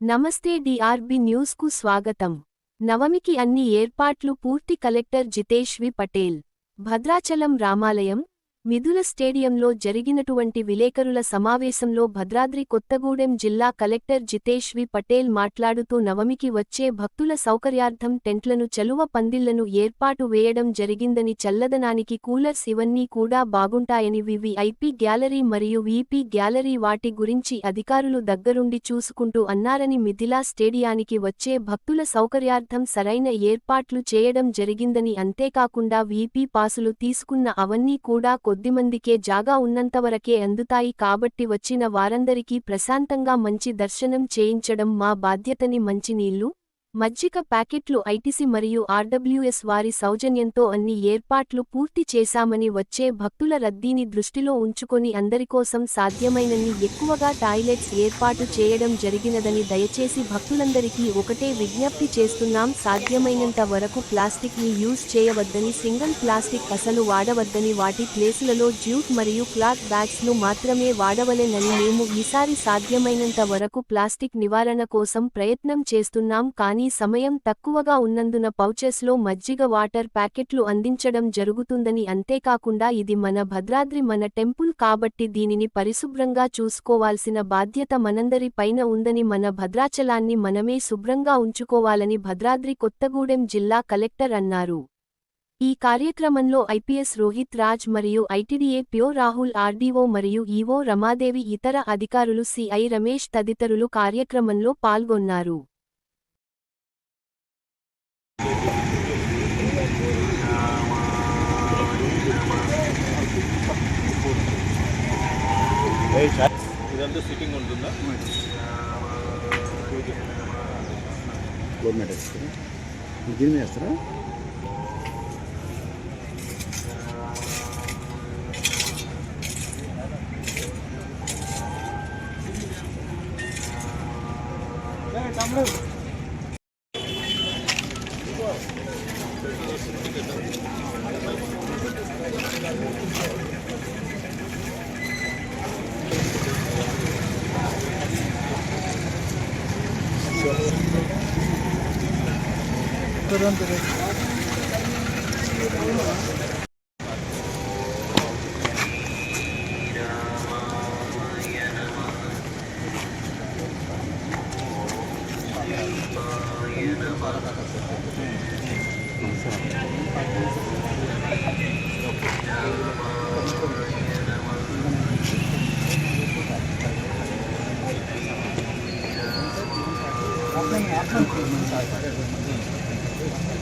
నమస్తే డిఆర్బి న్యూస్కు స్వాగతం. నవమికి అన్ని ఏర్పాట్లు పూర్తి కలెక్టర్ జితేష్ వి పటేల్. భద్రాచలం రామాలయం మిథుల స్టేడియంలో జరిగినటువంటి విలేకరుల సమావేశంలో భద్రాద్రి కొత్తగూడెం జిల్లా కలెక్టర్ జితేష్ వి. పటేల్ మాట్లాడుతూ నవమికి వచ్చే భక్తుల సౌకర్యార్థం టెంట్లను చలువ పందిళ్ళను ఏర్పాటు వేయడం జరిగిందని చల్లదనానికి కూలర్స్ ఇవన్నీ కూడా బాగుంటాయని వివిఐపి గ్యాలరీ మరియు వీపీ గ్యాలరీ వాటి గురించి అధికారులు దగ్గరుండి చూసుకుంటూ అన్నారని మిథిలా స్టేడియానికి వచ్చే భక్తుల సౌకర్యార్థం సరైన ఏర్పాట్లు చేయడం జరిగిందని అంతేకాకుండా వీపీ పాసులు తీసుకున్న అవన్నీ కూడా కొద్దిమందికే జాగా ఉన్నంతవరకే అందుతాయి కాబట్టి వచ్చిన వారందరికీ ప్రశాంతంగా మంచి దర్శనం చేయించడం మా బాధ్యతని మంచినీళ్ళు మజ్జిగ ప్యాకెట్లు ఐటీసీ మరియు ఆర్డబ్ల్యూఎస్ వారి సౌజన్యంతో అన్ని ఏర్పాట్లు పూర్తి చేశామని వచ్చే భక్తుల రద్దీని దృష్టిలో ఉంచుకొని అందరికోసం సాధ్యమైనన్ని ఎక్కువగా టాయిలెట్స్ ఏర్పాటు చేయడం జరిగినదని దయచేసి భక్తులందరికీ ఒకటే విజ్ఞప్తి చేస్తున్నాం. సాధ్యమైనంత వరకు ప్లాస్టిక్ని యూజ్ చేయవద్దని సింగిల్ ప్లాస్టిక్ అసలు వాడవద్దని వాటి ప్లేసులలో జ్యూట్ మరియు క్లాత్ బ్యాగ్స్ను మాత్రమే వాడవలేనని మేము ఈసారి సాధ్యమైనంత వరకు ప్లాస్టిక్ నివారణ కోసం ప్రయత్నం చేస్తున్నాం. కానీ సమయం తక్కువగా ఉన్నందున పౌచెస్లో మజ్జిగ వాటర్ ప్యాకెట్లు అందించడం జరుగుతుందని అంతేకాకుండా ఇది మన భద్రాద్రి మన టెంపుల్ కాబట్టి దీనిని పరిశుభ్రంగా చూసుకోవాల్సిన బాధ్యత మనందరి పైన ఉందని మన భద్రాచలాన్ని మనమే శుభ్రంగా ఉంచుకోవాలని భద్రాద్రి కొత్తగూడెం జిల్లా కలెక్టర్ అన్నారు. ఈ కార్యక్రమంలో ఐపీఎస్ రోహిత్ రాజ్ మరియు ఐటీడీఏ ప్యో రాహుల్ ఆర్డీఓ మరియు ఈవో రమాదేవి ఇతర అధికారులు సిఐ రమేష్ తదితరులు కార్యక్రమంలో పాల్గొన్నారు. ఇదంతా సిట్టింగ్ ఉంటుందా? ఫ్లోర్ మ్యాట్ వేస్తారా దీని మీద వేస్తారా? తమ్ముడు আপনার আপনার